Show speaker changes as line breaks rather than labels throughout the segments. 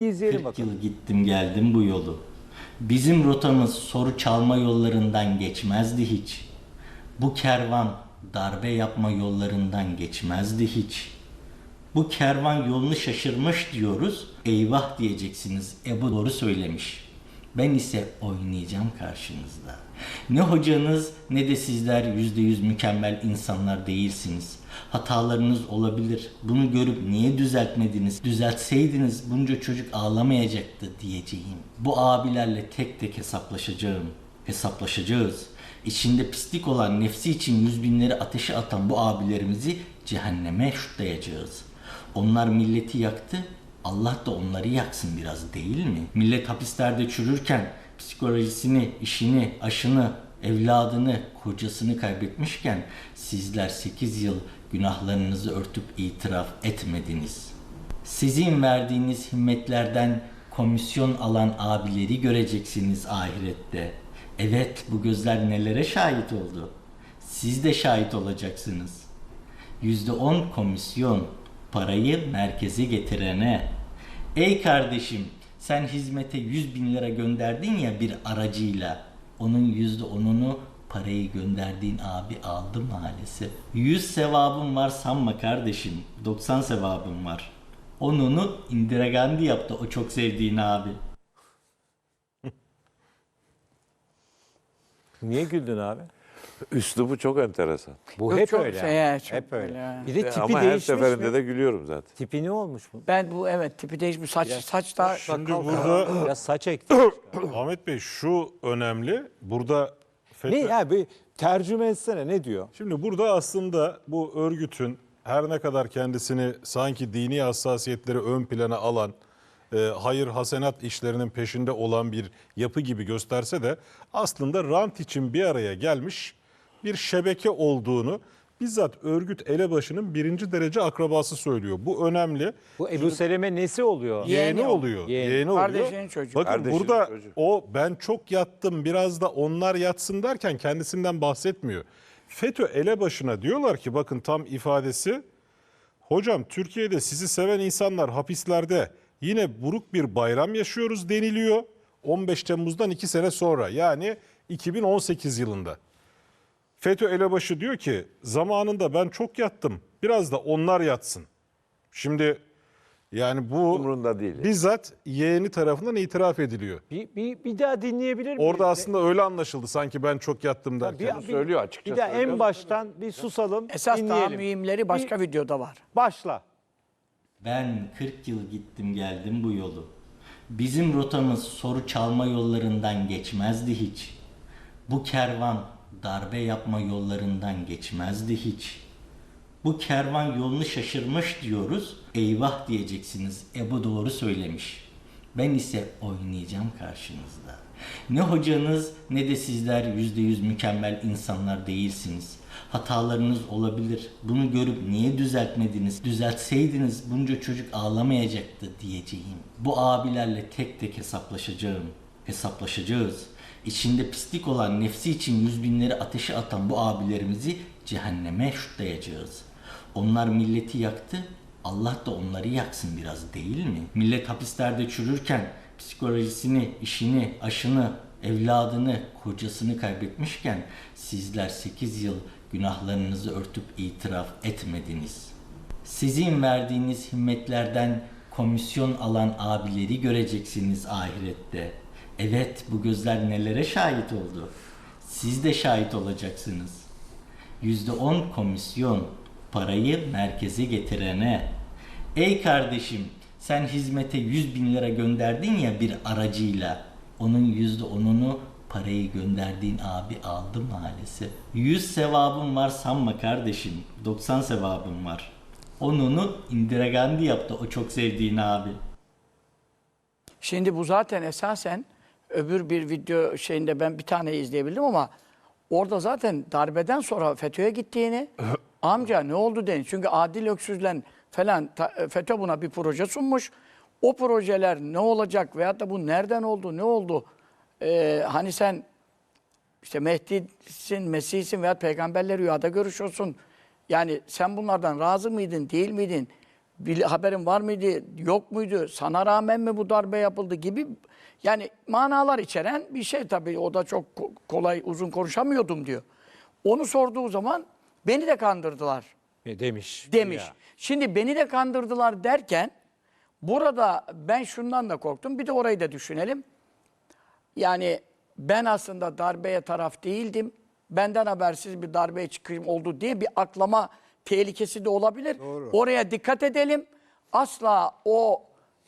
İzleyelim
40
bakalım.
yıl gittim geldim bu yolu. Bizim rotamız soru çalma yollarından geçmezdi hiç. Bu kervan darbe yapma yollarından geçmezdi hiç. Bu kervan yolunu şaşırmış diyoruz. Eyvah diyeceksiniz. Ebu doğru söylemiş. Ben ise oynayacağım karşınızda. Ne hocanız ne de sizler yüzde yüz mükemmel insanlar değilsiniz. Hatalarınız olabilir. Bunu görüp niye düzeltmediniz? Düzeltseydiniz bunca çocuk ağlamayacaktı diyeceğim. Bu abilerle tek tek hesaplaşacağım. Hesaplaşacağız. İçinde pislik olan nefsi için yüz binleri ateşe atan bu abilerimizi cehenneme şutlayacağız. Onlar milleti yaktı, Allah da onları yaksın biraz değil mi? Millet hapislerde çürürken psikolojisini, işini, aşını, evladını, kocasını kaybetmişken sizler 8 yıl günahlarınızı örtüp itiraf etmediniz. Sizin verdiğiniz himmetlerden komisyon alan abileri göreceksiniz ahirette. Evet bu gözler nelere şahit oldu. Siz de şahit olacaksınız. %10 komisyon parayı merkeze getirene. Ey kardeşim sen hizmete 100 bin lira gönderdin ya bir aracıyla. Onun %10'unu parayı gönderdiğin abi aldı maalesef. 100 sevabın var sanma kardeşim. 90 sevabın var. Onunu Indira Gandhi yaptı o çok sevdiğin abi.
Niye güldün abi?
Üslubu çok enteresan.
Bu
Yok,
hep
çok
öyle.
şey,
ama.
çok
hep öyle.
öyle yani.
Bir de tipi
Ama her
değişmiş
seferinde
mi?
de gülüyorum zaten.
Tipi ne olmuş bu?
Ben bu evet tipi değişmiş saç saç da
Şimdi
Sakal
burada.
Biraz saç ekti.
Ahmet Bey şu önemli. Burada FETÖ,
ne ya bir tercüme etsene ne diyor?
Şimdi burada aslında bu örgütün her ne kadar kendisini sanki dini hassasiyetleri ön plana alan, e, hayır hasenat işlerinin peşinde olan bir yapı gibi gösterse de aslında rant için bir araya gelmiş bir şebeke olduğunu bizzat örgüt elebaşının birinci derece akrabası söylüyor. Bu önemli.
Bu Ebu Seleme nesi oluyor?
Yeğeni oluyor.
Yeğeni.
Yeğeni oluyor.
Kardeşinin çocuğu.
Bakın
Kardeşinin
burada
çocuğu.
o ben çok yattım biraz da onlar yatsın derken kendisinden bahsetmiyor. FETÖ elebaşına diyorlar ki bakın tam ifadesi hocam Türkiye'de sizi seven insanlar hapislerde yine buruk bir bayram yaşıyoruz deniliyor. 15 Temmuz'dan 2 sene sonra yani 2018 yılında. FETÖ elebaşı diyor ki zamanında ben çok yattım biraz da onlar yatsın. Şimdi yani bu
Umurunda değil.
bizzat yeğeni tarafından itiraf ediliyor.
Bir, bir, bir daha dinleyebilir miyiz?
Orada aslında öyle anlaşıldı sanki ben çok yattım derken.
bir,
söylüyor, açıkça
Bir daha en baştan bir susalım,
esas daha
dinleyelim.
mühimleri başka videoda var.
Başla.
Ben 40 yıl gittim geldim bu yolu. Bizim rotamız soru çalma yollarından geçmezdi hiç. Bu kervan darbe yapma yollarından geçmezdi hiç. Bu kervan yolunu şaşırmış diyoruz. Eyvah diyeceksiniz. Ebu doğru söylemiş. Ben ise oynayacağım karşınızda. Ne hocanız ne de sizler yüzde yüz mükemmel insanlar değilsiniz. Hatalarınız olabilir. Bunu görüp niye düzeltmediniz? Düzeltseydiniz bunca çocuk ağlamayacaktı diyeceğim. Bu abilerle tek tek hesaplaşacağım. Hesaplaşacağız. İçinde pislik olan nefsi için yüz binleri ateşe atan bu abilerimizi cehenneme şutlayacağız. Onlar milleti yaktı, Allah da onları yaksın biraz değil mi? Millet hapislerde çürürken psikolojisini, işini, aşını, evladını, kocasını kaybetmişken sizler 8 yıl günahlarınızı örtüp itiraf etmediniz. Sizin verdiğiniz himmetlerden komisyon alan abileri göreceksiniz ahirette. Evet bu gözler nelere şahit oldu. Siz de şahit olacaksınız. %10 komisyon parayı merkeze getirene. Ey kardeşim sen hizmete 100 bin lira gönderdin ya bir aracıyla. Onun %10'unu parayı gönderdiğin abi aldı maalesef. 100 sevabın var sanma kardeşim. 90 sevabın var. Onunu Indira Gandhi yaptı o çok sevdiğin abi.
Şimdi bu zaten esasen öbür bir video şeyinde ben bir tane izleyebildim ama orada zaten darbeden sonra FETÖ'ye gittiğini amca ne oldu deyin. Çünkü Adil Öksüz'le falan ta- FETÖ buna bir proje sunmuş. O projeler ne olacak veyahut da bu nereden oldu ne oldu? Ee, hani sen işte Mehdi'sin, Mesih'sin veya peygamberle rüyada görüşüyorsun. Yani sen bunlardan razı mıydın, değil miydin? Bil- haberin var mıydı, yok muydu, sana rağmen mi bu darbe yapıldı gibi yani manalar içeren bir şey tabii. O da çok ko- kolay, uzun konuşamıyordum diyor. Onu sorduğu zaman beni de kandırdılar
E, demiş.
demiş.
Ya.
Şimdi beni de kandırdılar derken burada ben şundan da korktum. Bir de orayı da düşünelim. Yani ben aslında darbeye taraf değildim. Benden habersiz bir darbeye çıkayım oldu diye bir aklama tehlikesi de olabilir. Oraya dikkat edelim. Asla o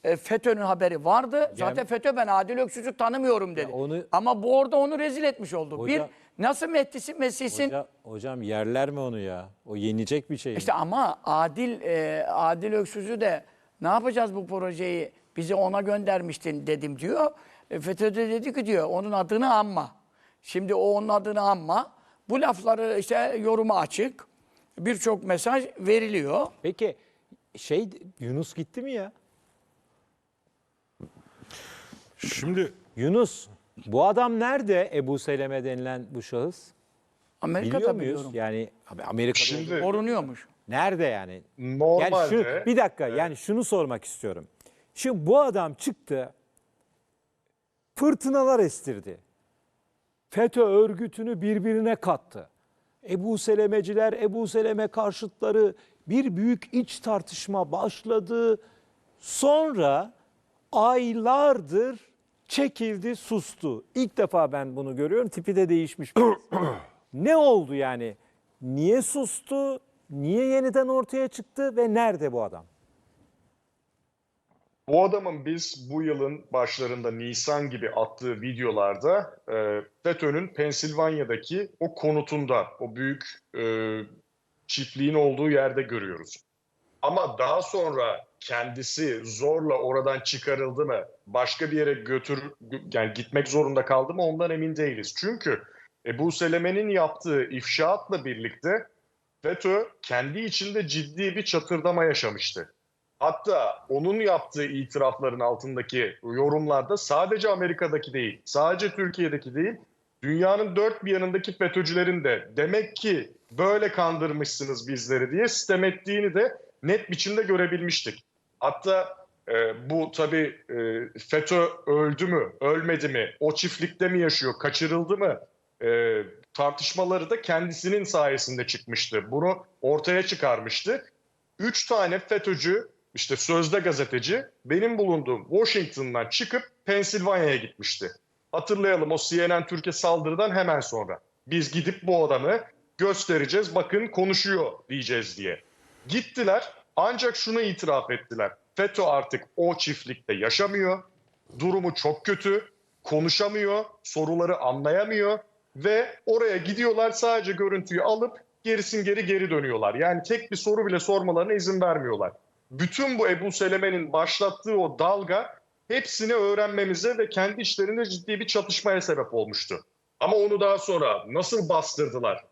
e, FETÖ'nün haberi vardı. Zaten FETÖ ben Adil Öksüz'ü tanımıyorum dedi.
onu-
Ama bu orada onu rezil etmiş oldu.
Hoca-
bir nasıl Mehdi'sin Mesih'sin
Hoca, hocam yerler mi onu ya? O yenecek bir şey. mi?
İşte ama Adil e, Adil Öksüz'ü de ne yapacağız bu projeyi bize ona göndermiştin dedim diyor. E, FETÖ de dedi ki diyor onun adını anma. Şimdi o onun adını anma. Bu lafları işte yoruma açık. Birçok mesaj veriliyor.
Peki şey Yunus gitti mi ya?
Şimdi
Yunus bu adam nerede Ebu Seleme denilen bu şahıs?
Amerika'da
Biliyor muyuz?
biliyorum.
Yani abi Amerika'da
Şimdi
Korunuyormuş.
nerede yani?
normalde
Yani şu, bir dakika yani şunu sormak istiyorum. Şimdi bu adam çıktı fırtınalar estirdi. FETÖ örgütünü birbirine kattı. Ebu Selemeciler, Ebu Seleme karşıtları bir büyük iç tartışma başladı. Sonra aylardır çekildi, sustu. İlk defa ben bunu görüyorum. Tipi de değişmiş. ne oldu yani? Niye sustu? Niye yeniden ortaya çıktı ve nerede bu adam?
Bu adamın biz bu yılın başlarında Nisan gibi attığı videolarda e, FETÖ'nün Pensilvanya'daki o konutunda, o büyük e, çiftliğin olduğu yerde görüyoruz. Ama daha sonra kendisi zorla oradan çıkarıldı mı, başka bir yere götür yani gitmek zorunda kaldı mı ondan emin değiliz. Çünkü Ebu Seleme'nin yaptığı ifşaatla birlikte FETÖ kendi içinde ciddi bir çatırdama yaşamıştı. Hatta onun yaptığı itirafların altındaki yorumlarda sadece Amerika'daki değil, sadece Türkiye'deki değil, dünyanın dört bir yanındaki FETÖ'cülerin de demek ki böyle kandırmışsınız bizleri diye sitem ettiğini de net biçimde görebilmiştik. Hatta e, bu tabii e, FETÖ öldü mü, ölmedi mi, o çiftlikte mi yaşıyor, kaçırıldı mı e, tartışmaları da kendisinin sayesinde çıkmıştı. Bunu ortaya çıkarmıştı. Üç tane FETÖ'cü, işte sözde gazeteci benim bulunduğum Washington'dan çıkıp Pensilvanya'ya gitmişti. Hatırlayalım o CNN Türkiye saldırıdan hemen sonra. Biz gidip bu adamı göstereceğiz, bakın konuşuyor diyeceğiz diye. Gittiler ancak şunu itiraf ettiler. FETÖ artık o çiftlikte yaşamıyor. Durumu çok kötü. Konuşamıyor, soruları anlayamıyor ve oraya gidiyorlar sadece görüntüyü alıp gerisin geri geri dönüyorlar. Yani tek bir soru bile sormalarına izin vermiyorlar. Bütün bu Ebu Seleme'nin başlattığı o dalga hepsini öğrenmemize ve kendi işlerinde ciddi bir çatışmaya sebep olmuştu. Ama onu daha sonra nasıl bastırdılar?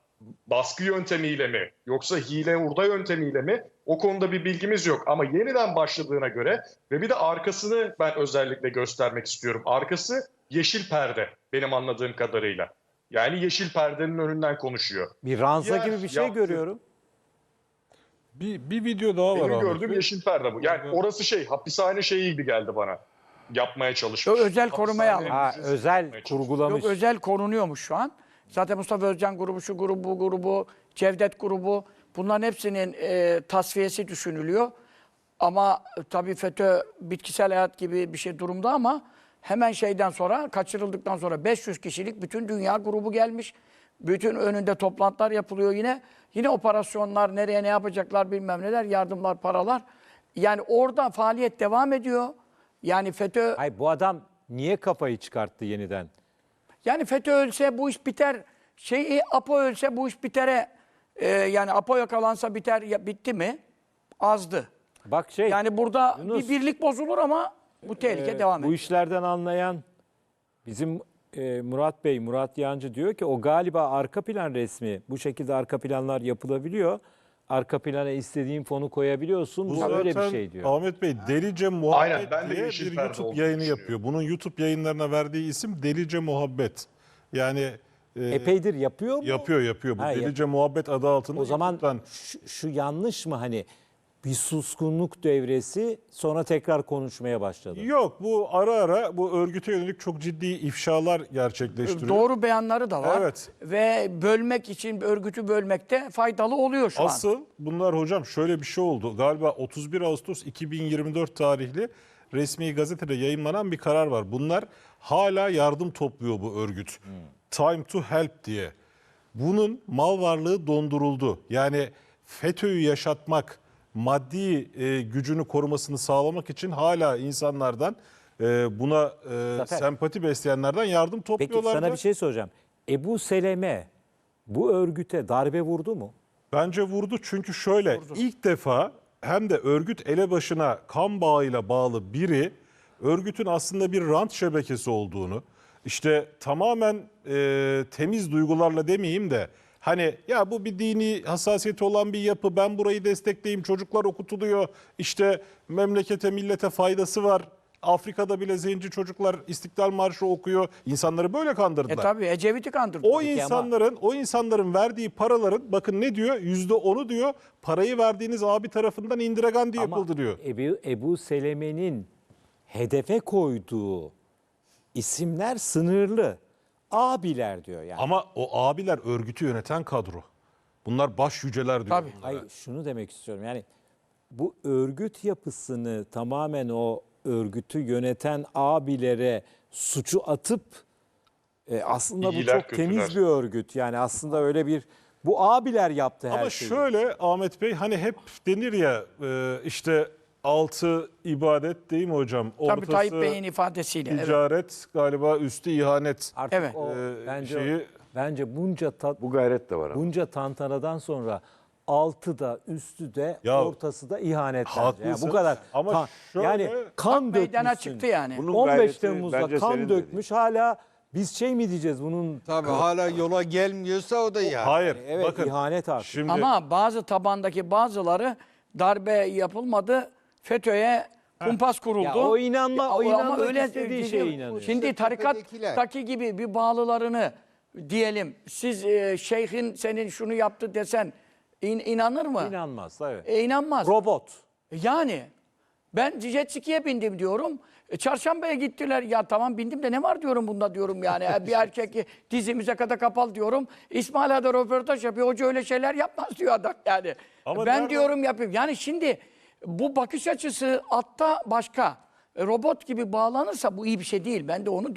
Baskı yöntemiyle mi yoksa hile hurda yöntemiyle mi? O konuda bir bilgimiz yok ama yeniden başladığına göre ve bir de arkasını ben özellikle göstermek istiyorum. Arkası yeşil perde benim anladığım kadarıyla. Yani yeşil perdenin önünden konuşuyor.
Bir ranza
Diğer
gibi bir şey
yaptığı-
görüyorum.
Bir, bir video daha var
Benim gördüğüm yeşil perde bu. Yani
Evet.
orası şey hapishane şeyi gibi geldi bana. Yapmaya çalışmış.
Özel korumaya alın.
Ha, özel
yapmaya çalışmış.
kurgulamış.
Yok özel korunuyormuş şu an. Zaten Mustafa Özcan grubu, şu grubu, bu grubu, Cevdet grubu bunların hepsinin e, tasfiyesi düşünülüyor. Ama e, tabii FETÖ bitkisel hayat gibi bir şey durumda ama hemen şeyden sonra kaçırıldıktan sonra 500 kişilik bütün dünya grubu gelmiş. Bütün önünde toplantılar yapılıyor yine. Yine operasyonlar nereye ne yapacaklar bilmem neler yardımlar paralar. Yani orada faaliyet devam ediyor. Yani FETÖ
Hayır bu adam niye kafayı çıkarttı yeniden?
yani FETÖ ölse bu iş biter. Şey APO ölse bu iş bitere. Ee, yani APO yakalansa biter. Ya, bitti mi? Azdı.
Bak şey
Yani burada
Yunus,
bir birlik bozulur ama bu tehlike
e,
devam
bu
ediyor.
işlerden anlayan bizim e, Murat Bey, Murat Yancı diyor ki o galiba arka plan resmi. Bu şekilde arka planlar yapılabiliyor. Arka plana istediğin fonu koyabiliyorsun.
Bu
Bu öyle bir
zaten
şey diyor.
Ahmet Bey Delice Muhabbet
Aynen, ben de
diye
yeşil
bir
perde
YouTube
olduğunu
yayını
düşünüyorum.
yapıyor. Bunun YouTube yayınlarına verdiği isim Delice Muhabbet. Yani e,
Epeydir yapıyor mu?
yapıyor yapıyor. Bu
Ha,
Delice Muhabbet adı altında
O zaman
YouTube'dan
şu, şu yanlış mı hani bir suskunluk devresi sonra tekrar konuşmaya başladı.
Yok bu ara ara bu örgüte yönelik çok ciddi ifşalar gerçekleştiriyor.
Doğru beyanları da var.
Evet.
Ve bölmek için örgütü bölmekte faydalı oluyor şu an.
Asıl bunlar hocam şöyle bir şey oldu. Galiba 31 Ağustos 2024 tarihli resmi gazetede yayınlanan bir karar var. Bunlar hala yardım topluyor bu örgüt. Time to help diye. Bunun mal varlığı donduruldu. Yani FETÖ'yü yaşatmak, maddi e, gücünü korumasını sağlamak için hala insanlardan e, buna e,
Zafer.
sempati besleyenlerden yardım
Peki
topluyorlar.
sana bir şey soracağım. Ebu Seleme bu örgüte darbe vurdu mu?
Bence vurdu çünkü şöyle ilk defa hem de örgüt elebaşına kan bağıyla bağlı biri örgütün aslında bir rant şebekesi olduğunu işte tamamen e, temiz duygularla demeyeyim de hani ya bu bir dini hassasiyeti olan bir yapı ben burayı destekleyeyim çocuklar okutuluyor işte memlekete millete faydası var. Afrika'da bile zenci çocuklar İstiklal Marşı okuyor. İnsanları böyle
E
kandırdılar.
tabi Ecevit'i kandırdı.
O
Peki ama-
insanların o insanların verdiği paraların bakın ne diyor? Yüzde onu diyor. Parayı verdiğiniz abi tarafından Indira Gandhi yapıldı diyor.
Ebu, Ebu Seleme'nin hedefe koyduğu isimler sınırlı. Abiler diyor yani.
Ama o abiler örgütü yöneten kadro. Bunlar baş yüceler diyor.
Tabii.
bunlara.
Hayır şunu demek istiyorum. Yani bu örgüt yapısını tamamen o örgütü yöneten abilere suçu atıp e, aslında bu
İyiler,
çok temiz
kötüler.
bir örgüt. Yani aslında öyle bir bu abiler yaptı her
Ama
şeyi.
şöyle Ahmet Bey hani hep denir ya e, işte altı ibadet değil mi hocam?
Tabii
Ortası
Tayyip Bey'in ifadesiyle. Evet.
ticaret galiba üstü ihanet.
Artık
Evet.
o
Ee,
bence
şeyi-
bence bunca ta-
Bu gayret de var ama.
bunca tantanadan sonra altı da üstü de
Ya,
ortası da ihanet bence. Yani
haklısın.
bu kadar.
Ama
ta-
şöyle-
yani kan
Bak meydana
dökmüşsün.
çıktı yani.
Bunun
15
gayreti
Temmuz'da
bence
kan
senin de
dökmüş hala biz şey mi diyeceğiz bunun
Tabii hala yola gelmiyorsa o da ya.
Hayır.
evet
bakın
ihanet artık.
Şimdi
Ama bazı tabandaki bazıları darbe yapılmadı. FETÖ'ye kumpas kuruldu.
Ya o inanma- o inanmak istediği şeye
değil.
inanıyor.
Şimdi tarikattaki gibi bir bağlılarını diyelim siz e, şeyhin senin şunu yaptı desen in- inanır mı?
İnanmaz evet.
E, inanmaz.
Robot.
Yani ben jet ski'ye bindim diyorum. E, çarşambaya gittiler. Ya tamam bindim de ne var diyorum bunda diyorum yani. E, bir erkek dizimize kadar kapalı diyorum. İsmail Ada röportaj yapıyor. Hoca öyle şeyler yapmaz diyor adam yani.
Ama
ben diyorum yapayım. Yani şimdi bu bakış açısı atta başka. E, Robot gibi bağlanırsa bu iyi bir şey değil. Ben de onu diyorum.